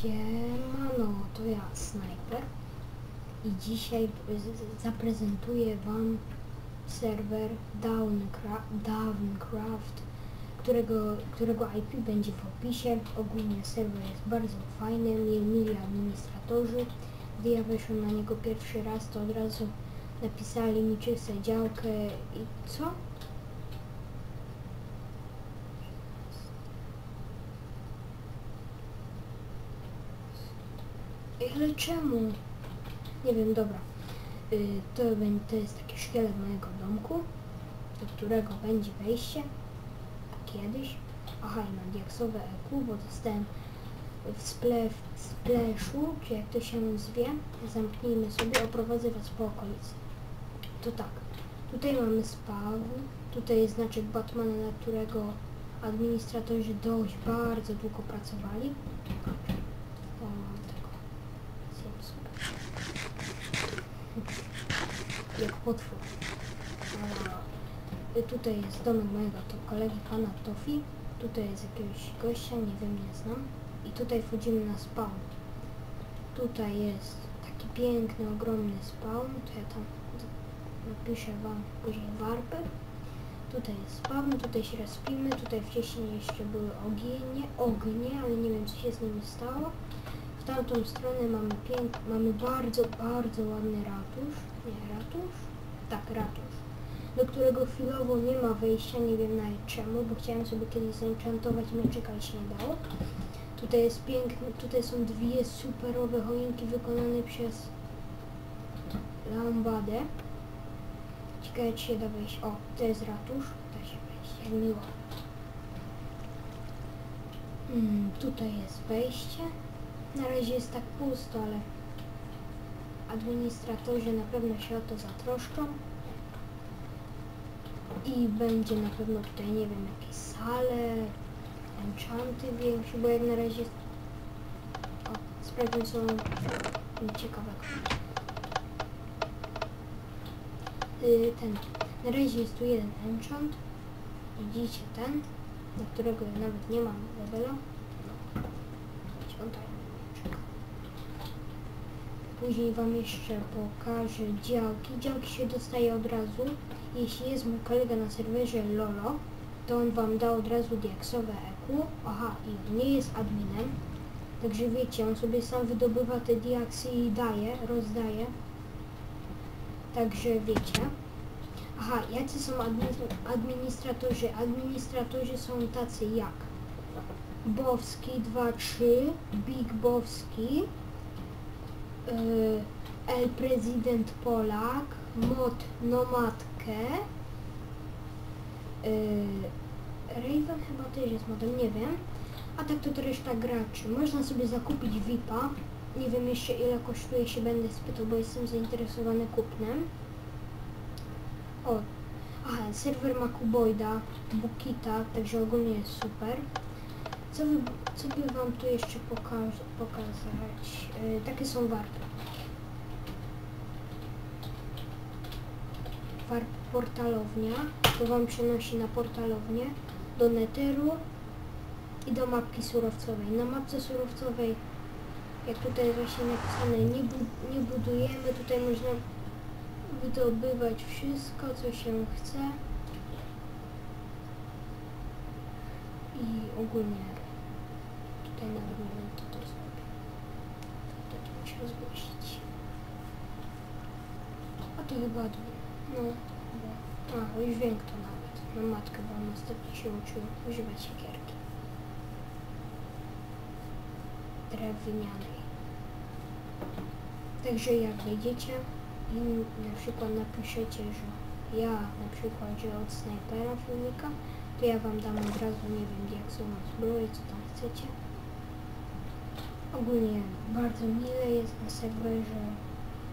Siemano, to ja, Sniper. I dzisiaj zaprezentuję Wam serwer Downcra- Downcraft, którego, którego IP będzie w opisie. Ogólnie serwer jest bardzo fajny, mi- mili administratorzy. Gdy ja weszłem na niego pierwszy raz, to od razu napisali mi, czy chcę działkę i co? Ale czemu? Nie wiem, dobra. Y, to, to jest taki szkielet mojego domku, do którego będzie wejście kiedyś. Aha, i mam diaksowe EQ, bo dostałem w sple, w splashu, czy jak to się zwie, zamknijmy sobie, oprowadzę was po okolicy. To tak, tutaj mamy spawn, tutaj jest znaczek Batmana, na którego administratorzy dość bardzo długo pracowali. O, mam tego. Zjem sobie. Jak potwór. A, y, tutaj jest domek mojego to kolegi pana Tofi. Tutaj jest jakiegoś gościa, nie wiem, nie znam. I tutaj wchodzimy na spawn. Tutaj jest taki piękny, ogromny spawn. To ja tam napiszę wam później warpy. Tutaj jest spawn, tutaj się respimy. Tutaj wcześniej jeszcze były ogienie, ognie, ale nie wiem co się z nimi stało. Tamtą stronę mamy pięk, mamy bardzo, bardzo ładny ratusz. Nie, ratusz? Tak, ratusz. Do którego chwilowo nie ma wejścia, nie wiem nawet czemu, bo chciałem sobie kiedyś zenchantować mieczyk, ale się nie dało. Tutaj jest piękny, tutaj są dwie superowe choinki wykonane przez Lambadę. Ciekawe czy się da wejść. O, to jest ratusz, da się wejść, jak miło. Mm, tutaj jest wejście. Na razie jest tak pusto, ale administratorzy na pewno się o to zatroszczą. I będzie na pewno tutaj, nie wiem, jakieś sale, enchanty większe, bo jak na razie... O, co mam ciekawego. Y, ten, na razie jest tu jeden enchant. Widzicie ten, na którego nawet nie mam levela. No. Ciątaj. Później Wam jeszcze pokażę działki. Działki się dostaje od razu. Jeśli jest mój kolega na serwerze Lolo, to on Wam da od razu diaksowe EQ. Aha, i on nie jest adminem. Także wiecie, on sobie sam wydobywa te diaksy i daje, rozdaje. Także wiecie. Aha, jacy są admi- administratorzy? Administratorzy są tacy jak Bowski 2-3, Big Bowski, El Prezydent Polak, Mod Nomadkę, y, Raven chyba też jest modem, nie wiem. A tak to, to reszta graczy. Można sobie zakupić VIPa. Nie wiem jeszcze ile kosztuje, się będę spytał, bo jestem zainteresowany kupnem. O, aha, serwer ma Kuboida, Bukita, także ogólnie jest super. Co co by wam tu jeszcze pokazać? Yy, takie są warpy. Warp portalownia, to wam przenosi na portalownię, do neteru i do mapki surowcowej. Na mapce surowcowej, jak tutaj właśnie napisane, nie, bu nie budujemy, tutaj można wydobywać wszystko, co się chce. I ogólnie tutaj nawet nie wiem, kto to zrobił. To tu musiał zgłosić. A to chyba dwie. No, chyba. A, już wiem kto nawet. Na matkę, bo on ostatnio się uczył używać siekierki. Drewnianej. Także jak wejdziecie i na przykład napiszecie, że ja na przykład, od snajpera filmika, to ja wam dam od razu, nie wiem, jak są zbroje, co tam chcecie. Ogólnie bardzo mile jest na serwerze,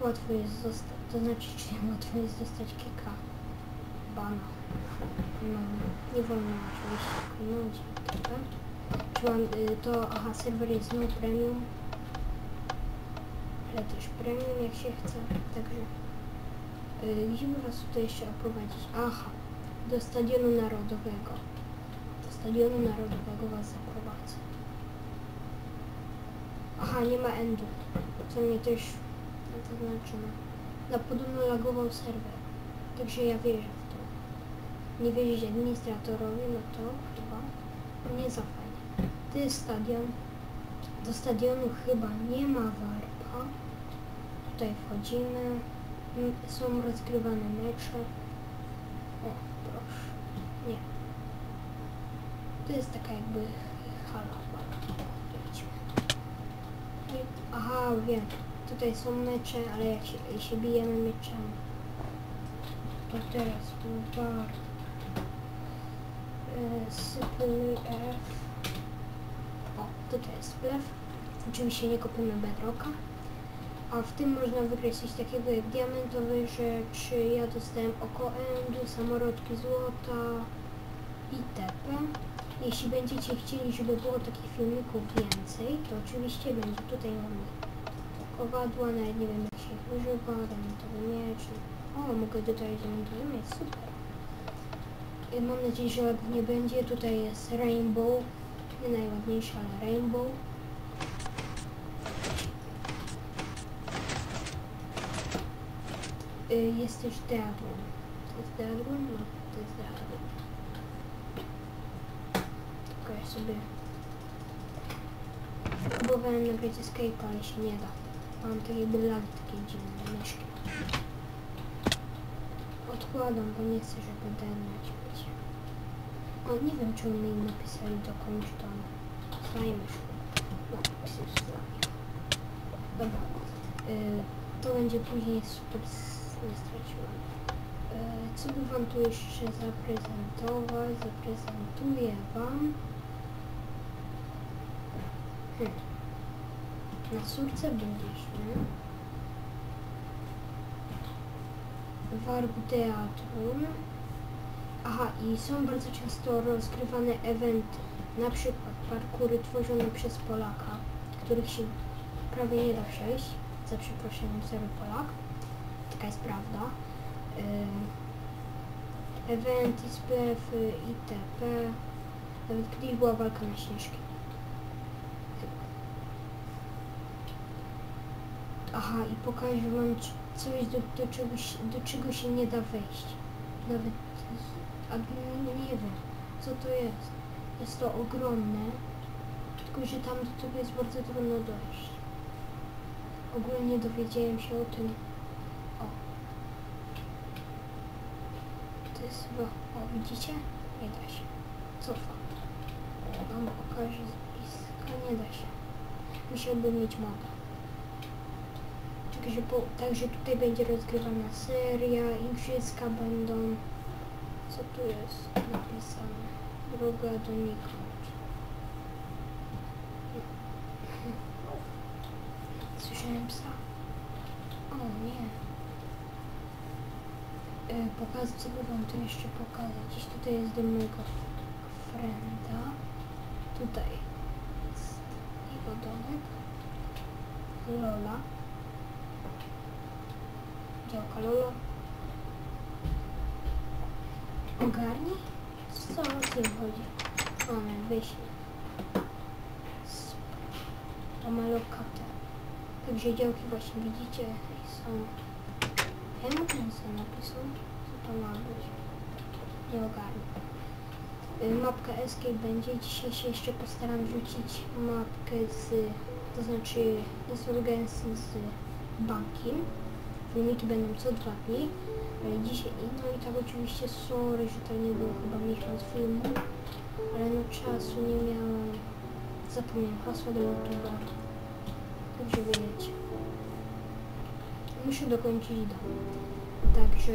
łatwo jest zostać, to znaczy, czy łatwo jest dostać kika bana. No, nie wolno oczywiście klinąć, tak? Czy mam, y, to, aha, serwer jest no premium, ale też premium jak się chce, także yy, gdzie by was tutaj jeszcze oprowadzić? Aha, do Stadionu Narodowego. Do Stadionu Narodowego was zaprowadzę. Aha, nie ma endu. Co mnie też, znaczy, no, no podobno lagował serwer. Także ja wierzę w to. Nie wierzyć administratorowi, no to chyba nie za fajnie. Jest stadion. Do stadionu chyba nie ma warpa. Tutaj wchodzimy. M- Są rozgrywane mecze. O, proszę. Nie. To jest taka jakby hala. Aha, wiem. Tutaj są mecze, ale jak się, jak się bijemy mieczami. To teraz bar. E, Sypy F. O, tutaj jest splew. Oczywiście nie kupimy bedrocka. A w tym można wygrać coś takiego jak diamentowe rzeczy. Ja dostałem oko endu, samorodki złota itp. Jeśli będziecie chcieli, żeby było takich filmików więcej, to oczywiście będzie. Tutaj mamy kowadła, nawet nie wiem jak się ich używa, diamentowy miecz. O, mogę tutaj diamentowy miecz, super. Y, Mam nadzieję, że nie będzie. Tutaj jest rainbow. Nie najładniejszy, ale rainbow. Y, Jest też Deadroom. To jest Deadroom? No, to jest Deadroom. Tylko ja sobie... Próbowałem nagrać Escape, ale się nie da. Mam takie lagi takie dziwne, myszki. Odkładam, bo nie chcę, żeby denać być. O, nie wiem, czemu mi napisali dokończ tam. Slime. No, pisy slime. Dobra. Y, to będzie później s- Nie straciłam. Y, co by wam tu jeszcze zaprezentować? Zaprezentuję wam... Na surce byliśmy. Warp Teatrum. Aha, i są bardzo często rozgrywane eventy. Na przykład parkury tworzone przez Polaka, których się prawie nie da przejść. Za przeproszeniem, sorry Polak. Taka jest prawda. Eventy, splewy, itp. Nawet kiedyś była walka na śnieżki. Aha, i pokażę wam coś, do, do, czego, się, do czego się nie da wejść. Nawet, a, nie wiem, co to jest. Jest to ogromne, tylko że tam do tego jest bardzo trudno dojść. Ogólnie dowiedziałem się o tym. O. To jest o widzicie? Nie da się. Cofa. Wam pokażę z bliska, nie da się. Musiałbym mieć moda. Także, po, także tutaj będzie rozgrywana seria, igrzyska będą. Co tu jest napisane? Droga donikąd. Słyszałem psa. O nie. E, pokazać, co by wam tu jeszcze pokazać. Gdzieś tutaj jest do mojego frenda. Tutaj jest jego domek. Lola. Działka Lolo. Ogarnij? Co o tym chodzi? Mamy. Super. To ma lokatę. Także działki właśnie widzicie są... Sam napisał. Co to ma być? Nie ogarnę. Y, Mapka Escape będzie. Dzisiaj się jeszcze postaram wrzucić mapkę z... To znaczy insurgencji z bankiem. Filmiki będą co dwa dni. Ale dzisiaj, no i tak oczywiście sorry, że to nie było chyba miesiąc filmu, ale no czasu nie miałem. Zapomniałem hasła do YouTube'a. Także wiecie. Muszę dokończyć dom. Także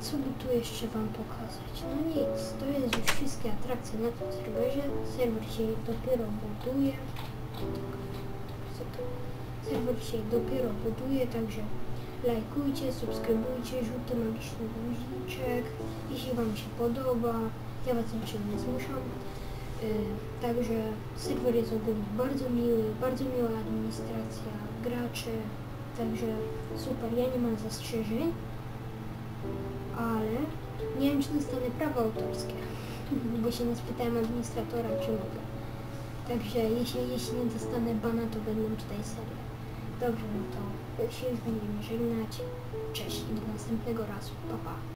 co by tu jeszcze wam pokazać? No nic, to jest już wszystkie atrakcje na tym serwerze. Serwer się dopiero buduje. Się dopiero buduje, także lajkujcie, subskrybujcie, żółty magiczny guziczek, jeśli wam się podoba. Ja was niczym nie zmuszam. Yy, także serwer jest ogólnie bardzo miły, bardzo miła administracja, gracze, także super, ja nie mam zastrzeżeń, ale nie wiem czy dostanę prawa autorskie, bo się nie spytałem administratora czy mogę. Także jeśli, jeśli nie dostanę bana, to będą tutaj serie. Dobrze, no to się będziemy żegnać. Cześć i do następnego razu. Pa, pa.